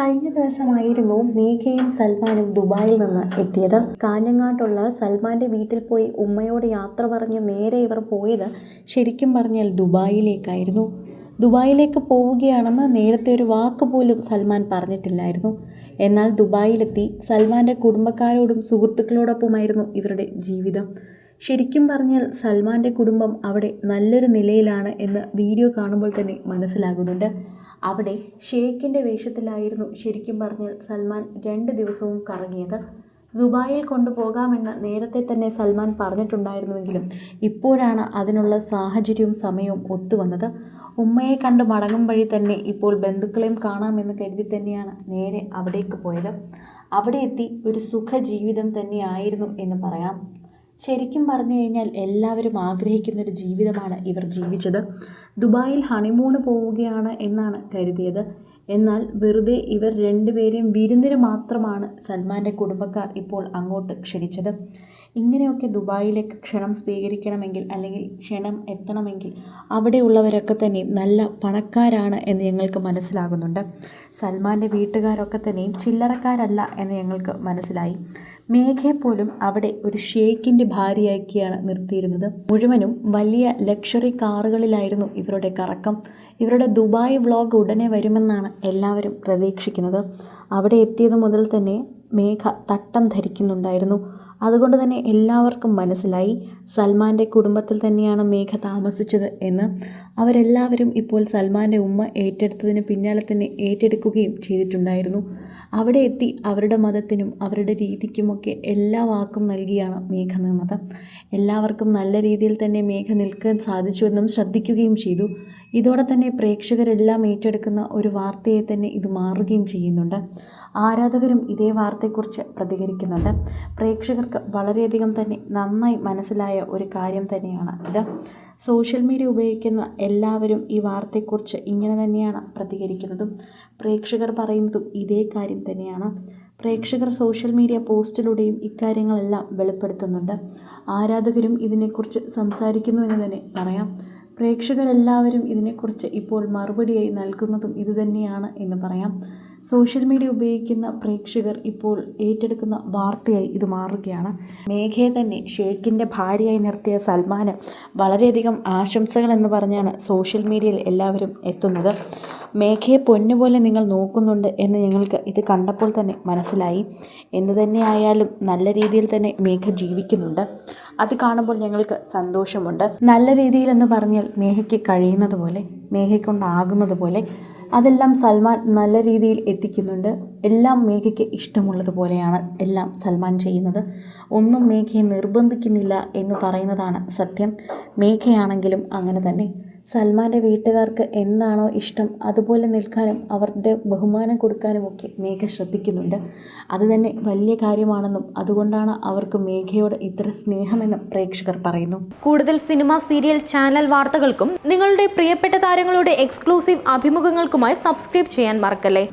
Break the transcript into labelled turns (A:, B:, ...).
A: കഴിഞ്ഞ ദിവസമായിരുന്നു മേഘയും സൽമാനും ദുബായിൽ നിന്ന് എത്തിയത്. കാഞ്ഞങ്ങാട്ടുള്ള സൽമാന്റെ വീട്ടിൽ പോയി ഉമ്മയോട് യാത്ര പറഞ്ഞ് നേരെ ഇവർ പോയത് ശരിക്കും പറഞ്ഞാൽ ദുബായിലേക്കായിരുന്നു. ദുബായിലേക്ക് പോവുകയാണെന്ന് നേരത്തെ ഒരു വാക്ക് പോലും സൽമാൻ പറഞ്ഞിട്ടില്ലായിരുന്നു. എന്നാൽ ദുബായിലെത്തി സൽമാന്റെ കുടുംബക്കാരോടും സുഹൃത്തുക്കളോടൊപ്പമായിരുന്നു ഇവരുടെ ജീവിതം. ശരിക്കും പറഞ്ഞാൽ സൽമാന്റെ കുടുംബം അവിടെ നല്ലൊരു നിലയിലാണ് എന്ന് വീഡിയോ കാണുമ്പോൾ തന്നെ മനസ്സിലാകുന്നുണ്ട്. അവിടെ ഷേഖിന്റെ വേഷത്തിലായിരുന്നു ശരിക്കും പറഞ്ഞാൽ സൽമാൻ രണ്ട് ദിവസവും കറങ്ങിയത്. ദുബായിൽ കൊണ്ടുപോകാമെന്ന് നേരത്തെ തന്നെ സൽമാൻ പറഞ്ഞിട്ടുണ്ടായിരുന്നുവെങ്കിലും ഇപ്പോഴാണ് അതിനുള്ള സാഹചര്യവും സമയവും ഒത്തുവന്നത് ഉമ്മയെ കണ്ട് മടങ്ങും വഴി തന്നെ ഇപ്പോൾ ബന്ധുക്കളെയും കാണാമെന്ന് കരുതി തന്നെയാണ് നേരെ അവിടേക്ക് പോയത്. അവിടെ എത്തി ഒരു സുഖജീവിതം തന്നെയായിരുന്നു എന്ന് പറയാം. ശരിക്കും പറഞ്ഞു കഴിഞ്ഞാൽ എല്ലാവരും ആഗ്രഹിക്കുന്നൊരു ജീവിതമാണ് ഇവർ ജീവിച്ചത്. ദുബായിൽ ഹണിമൂണ് പോവുകയാണ് എന്നാണ് കരുതിയത്. എന്നാൽ വെറുതെ ഇവർ രണ്ടുപേരെയും വിരുന്നിന് മാത്രമാണ് സൽമാന്റെ കുടുംബക്കാർ ഇപ്പോൾ അങ്ങോട്ട് ക്ഷണിച്ചത്. ഇങ്ങനെയൊക്കെ ദുബായിലേക്ക് ക്ഷണം സ്വീകരിക്കണമെങ്കിൽ അല്ലെങ്കിൽ ക്ഷണം എത്തണമെങ്കിൽ അവിടെയുള്ളവരൊക്കെ തന്നെയും നല്ല പണക്കാരാണ് എന്ന് ഞങ്ങൾക്ക് മനസ്സിലാകുന്നുണ്ട്. സൽമാന്റെ വീട്ടുകാരൊക്കെ തന്നെയും ചില്ലറക്കാരല്ല എന്ന് ഞങ്ങൾക്ക് മനസ്സിലായി. മേഘയെ പോലും അവിടെ ഒരു ഷേക്കിന്റെ ഭാര്യയാക്കിയാണ് നിർത്തിയിരുന്നത്. മുഴുവനും വലിയ ലക്ഷറി കാറുകളിലായിരുന്നു ഇവരുടെ കറക്കം. ഇവരുടെ ദുബായ് വ്ളോഗ് ഉടനെ വരുമെന്നാണ് എല്ലാവരും പ്രതീക്ഷിക്കുന്നത്. അവിടെ എത്തിയത് മുതൽ തന്നെ മേഘ തട്ടം ധരിക്കുന്നുണ്ടായിരുന്നു. അതുകൊണ്ട് തന്നെ എല്ലാവർക്കും മനസ്സിലായി സൽമാന്റെ കുടുംബത്തിൽ തന്നെയാണ് മേഘ താമസിച്ചത് എന്ന്. അവരെല്ലാവരും ഇപ്പോൾ സൽമാന്റെ ഉമ്മ ഏറ്റെടുത്തതിന് പിന്നാലെ തന്നെ ഏറ്റെടുക്കുകയും ചെയ്തിട്ടുണ്ടായിരുന്നു. അവിടെ എത്തി അവരുടെ മതത്തിനും അവരുടെ രീതിക്കുമൊക്കെ എല്ലാ വാക്കും നൽകിയാണ് മേഘ നിന്നത്. എല്ലാവർക്കും നല്ല രീതിയിൽ തന്നെ മേഘ നിൽക്കാൻ സാധിച്ചുവെന്നും ശ്രദ്ധിക്കുകയും ചെയ്തു. ഇതോടെ തന്നെ പ്രേക്ഷകരെല്ലാം ഏറ്റെടുക്കുന്ന ഒരു വാർത്തയെ തന്നെ ഇത് മാറുകയും ചെയ്യുന്നുണ്ട്. ആരാധകരും ഇതേ വാർത്തയെക്കുറിച്ച് പ്രതികരിക്കുന്നുണ്ട്. പ്രേക്ഷകർക്ക് വളരെയധികം തന്നെ നന്നായി മനസ്സിലായ ഒരു കാര്യം തന്നെയാണ് ഇത്. സോഷ്യൽ മീഡിയ ഉപയോഗിക്കുന്ന എല്ലാവരും ഈ വാർത്തയെക്കുറിച്ച് ഇങ്ങനെ തന്നെയാണ് പ്രതികരിക്കുന്നതും. പ്രേക്ഷകർ പറയുന്നതും ഇതേ കാര്യം തന്നെയാണ്. പ്രേക്ഷകർ സോഷ്യൽ മീഡിയ പോസ്റ്റിലൂടെയും ഇക്കാര്യങ്ങളെല്ലാം വെളിപ്പെടുത്തുന്നുണ്ട്. ആരാധകരും ഇതിനെക്കുറിച്ച് സംസാരിക്കുന്നു എന്ന് തന്നെ പറയാം. പ്രേക്ഷകരെല്ലാവരും ഇതിനെക്കുറിച്ച് ഇപ്പോൾ മറുപടിയായി നൽകുന്നതും ഇതുതന്നെയാണ് എന്ന് പറയാം. സോഷ്യൽ മീഡിയ ഉപയോഗിക്കുന്ന പ്രേക്ഷകർ ഇപ്പോൾ ഏറ്റെടുക്കുന്ന വാർത്തയായി ഇത് മാറുകയാണ്. മേഘയെ തന്നെ ഷേഖിന്റെ ഭാര്യയായി നിർത്തിയ സൽമാന് വളരെയധികം ആശംസകൾ എന്ന് പറഞ്ഞാണ് സോഷ്യൽ മീഡിയയിൽ എല്ലാവരും എത്തുന്നത്. മേഘയെ പൊന്നുപോലെ നിങ്ങൾ നോക്കുന്നുണ്ട് എന്ന് ഞങ്ങൾക്ക് ഇത് കണ്ടപ്പോൾ തന്നെ മനസ്സിലായി. എന്ന് തന്നെ ആയാലും നല്ല രീതിയിൽ തന്നെ മേഘ ജീവിക്കുന്നുണ്ട്. അത് കാണുമ്പോൾ ഞങ്ങൾക്ക് സന്തോഷമുണ്ട്. നല്ല രീതിയിലെന്ന് പറഞ്ഞാൽ മേഘയ്ക്ക് കഴിയുന്നത് പോലെ മേഘയ്ക്കൊണ്ടാകുന്നത് പോലെ അതെല്ലാം സൽമാൻ നല്ല രീതിയിൽ എത്തിക്കുന്നുണ്ട്. എല്ലാം മേഘയ്ക്ക് ഇഷ്ടമുള്ളതുപോലെയാണ് എല്ലാം സൽമാൻ ചെയ്യുന്നത്. ഒന്നും മേഘയെ നിർബന്ധിക്കുന്നില്ല എന്ന് പറയുന്നതാണ് സത്യം. മേഘയാണെങ്കിലും അങ്ങനെ തന്നെ. സൽമാന്റെ വീട്ടുകാർക്ക് എന്താണോ ഇഷ്ടം അതുപോലെ നിൽക്കാനും അവരുടെ ബഹുമാനം കൊടുക്കാനും ഒക്കെ മേഘ ശ്രദ്ധിക്കുന്നുണ്ട്. അത് തന്നെ വലിയ കാര്യമാണെന്നും അതുകൊണ്ടാണ് അവർക്ക് മേഘയോട് ഇത്ര സ്നേഹമെന്നും പ്രേക്ഷകർ പറയുന്നു.
B: കൂടുതൽ സിനിമ സീരിയൽ ചാനൽ വാർത്തകൾക്കും നിങ്ങളുടെ പ്രിയപ്പെട്ട താരങ്ങളുടെ എക്സ്ക്ലൂസീവ് അഭിമുഖങ്ങൾക്കുമായി സബ്സ്ക്രൈബ് ചെയ്യാൻ മറക്കല്ലേ?